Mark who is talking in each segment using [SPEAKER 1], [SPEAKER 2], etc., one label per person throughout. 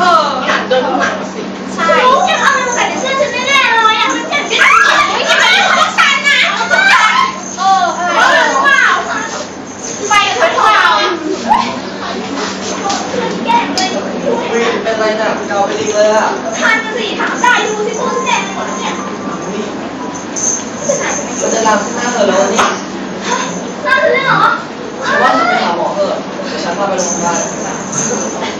[SPEAKER 1] เออหันเดินข้างหลัง
[SPEAKER 2] สิใช่จะเอา
[SPEAKER 1] อะไรมาใส่ในเสื้อฉันแน่เลยอะมันจะเป็นไม่ใช่ไม่
[SPEAKER 2] ใช่
[SPEAKER 1] ของฉันนะข
[SPEAKER 2] องฉันเออเออว้าวไปกับ
[SPEAKER 1] พวกเราแวิ่งเป็นไรน่ะคุณ
[SPEAKER 2] เอาไปดิเลยอะทันสิถามได้ดูที่พวกแดงหมดเนี่ยมั
[SPEAKER 1] นจะลามขึ้นหน้าเธอแล้วนี่น้าจะเรื่อเหรอฉันว่าจะไปหาหมอเถอะฉันพาไปโรงพยาบาล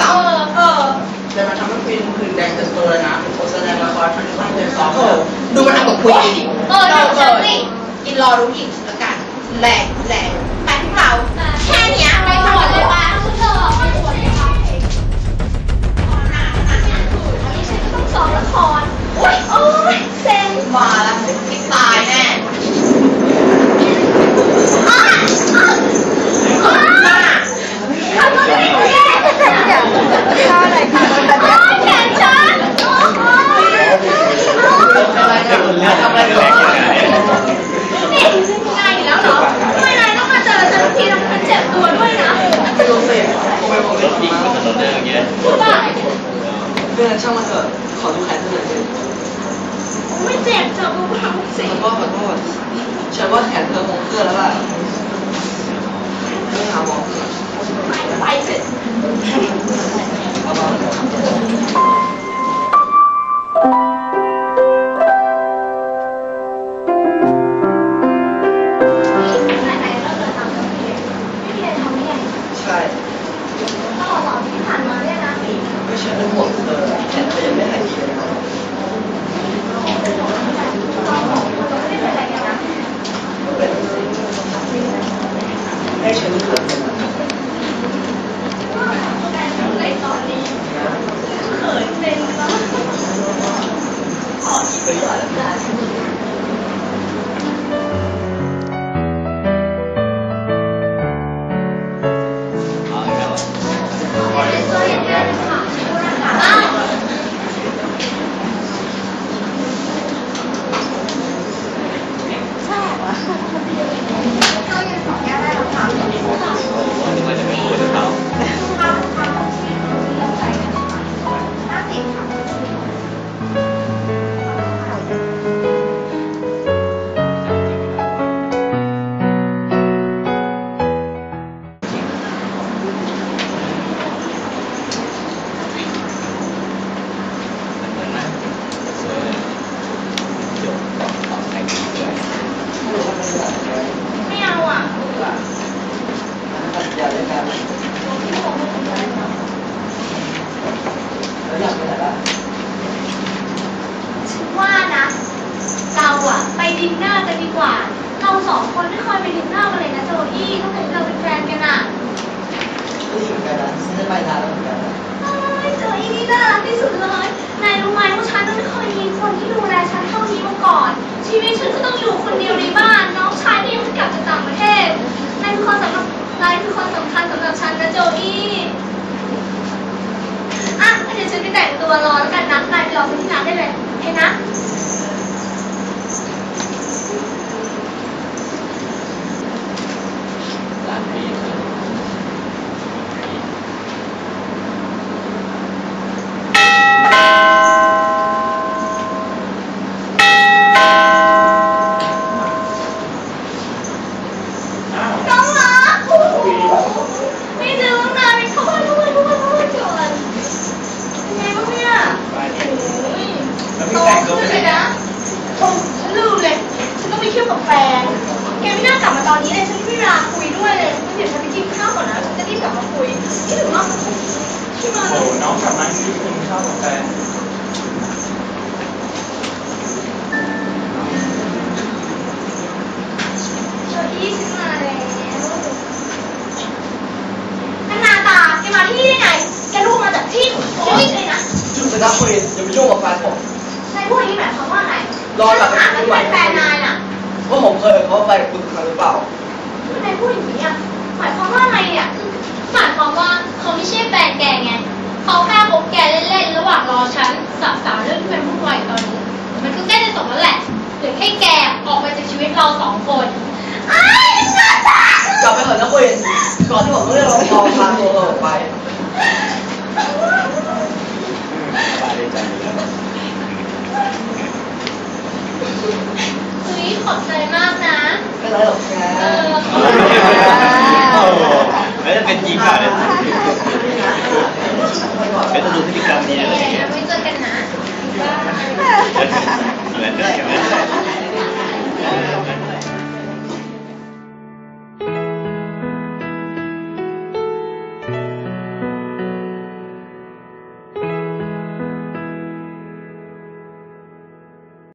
[SPEAKER 1] ด้วย
[SPEAKER 2] เอ
[SPEAKER 1] ซ้ำ
[SPEAKER 2] อเออ
[SPEAKER 1] แต่มันทำให้คุยคืนแดงเต็มตัวเลยนะผมแสดงละครทำให้เต็มซ้อมดูมันทำกับคุยดิ
[SPEAKER 2] เออเดี๋ยวฉันสิ
[SPEAKER 1] กินรอรู้อีกแล้วกันแรงแรงไปพวกเรา
[SPEAKER 2] แค่เนี้ยไปสว เรื่อง
[SPEAKER 1] นั้
[SPEAKER 2] น
[SPEAKER 1] ช่างมันเถอะขอดูแขนเธอหน่อยสิ
[SPEAKER 2] ไม่เจ็บเจ็บเบาๆสิ
[SPEAKER 1] ขอโทษขอโทษฉันว่าแขนเธอคงเคลื่อนแล้วล่ะไม่หาหมอเถอะ
[SPEAKER 2] ไปเสร็จ กันดี
[SPEAKER 1] กว่า เราส
[SPEAKER 2] องคนไม่เคยไปดินเนอร์กันเลยนะโจอี้ตั้งแต่ที่เราเป็นแฟนกันอะ
[SPEAKER 1] ก็ดีเหมือนกันนะฉันจะไปนานแล้วเหมือนกันนะ
[SPEAKER 2] โอ้ยโจอี้นี่น่ารักที่สุดเลย นายรู้ไหมว่าฉันไม่เคยมีคนที่ดูแลฉันเท่านี้มาก่อน ชีวิตฉันก็ต้องอยู่คนเดียวในบ้าน น้องชายก็ยังไม่กลับจากต่างประเทศ นายคือคนสำคัญนายคือคนสำคัญสำหรับฉันนะโจอี้อะงั้นเดี๋ยวฉันไปแต่งตัวรอแล้วกันนะ นายไปรอฉันที่ร้านได้เลยโอเคนะ
[SPEAKER 1] ร้านนี้
[SPEAKER 2] น้องรักโอ้โหไม่เจอตั้งนานเลยเข้ามาเข้ามาเข้ามาเข้ามาก่อนเป็นไงบ้างเนี่ยโอ้ยโตขึ้นเลยนะโอ้ฉันลืมเลย ฉันต้องไปเที่ยวกับแฟน แกไม่น่ากลับมาตอนนี้เลย ฉันไม่มีเวลาคุยด้วยเลยงั้นเดี๋ยวฉันไปกินข้าวก่อนนะ ฉันจะรีบกลับมาคุยคิดถึงมากที่มาเล
[SPEAKER 3] โอ้
[SPEAKER 2] ย
[SPEAKER 3] น้องกลับมาที่คุณชอบกาแฟ
[SPEAKER 2] เจออี้ฉันมาแล้วนานาตาแกมาที่นี่ได้ไงแกรู้มาจากที่โอ้ยเลยนะ
[SPEAKER 1] จุดจะนับคุยอย่าไปยุ่งกับแฟนผม
[SPEAKER 2] นายพูดอย่างนี้หมายความว่าไง
[SPEAKER 1] รอหลับ
[SPEAKER 2] ฉันถามนายที่เป็นแฟนนายน่ะ
[SPEAKER 1] ว่าผมเคยเขาไปกับคุณครั้งหรือเปล่า
[SPEAKER 2] นายพูดอย่างนี้อะหมายความว่าไงเนี่ยหมายความว่าเขาไม่ใช่แฟนแกไงเขาแค่คบแกเล่นๆระหว่าง
[SPEAKER 4] คนอ้ายน่าจัง
[SPEAKER 1] กลับไปก่อนนะ คุยก่อนที่ผมต้องเรียกรปภพาตัวเราออกไป
[SPEAKER 4] เฮ้ยขอบใจมากนะ
[SPEAKER 1] ไม่ไรหรอกแก
[SPEAKER 4] เออ
[SPEAKER 5] โอ้โหแล้วจะเป็นจริงเปล่าเนี่ยก็จะดูพฤติกรรมนี้อะไรอย่างเงี้ย
[SPEAKER 4] ไม่เจอกันนะ
[SPEAKER 5] อนกันเนกัน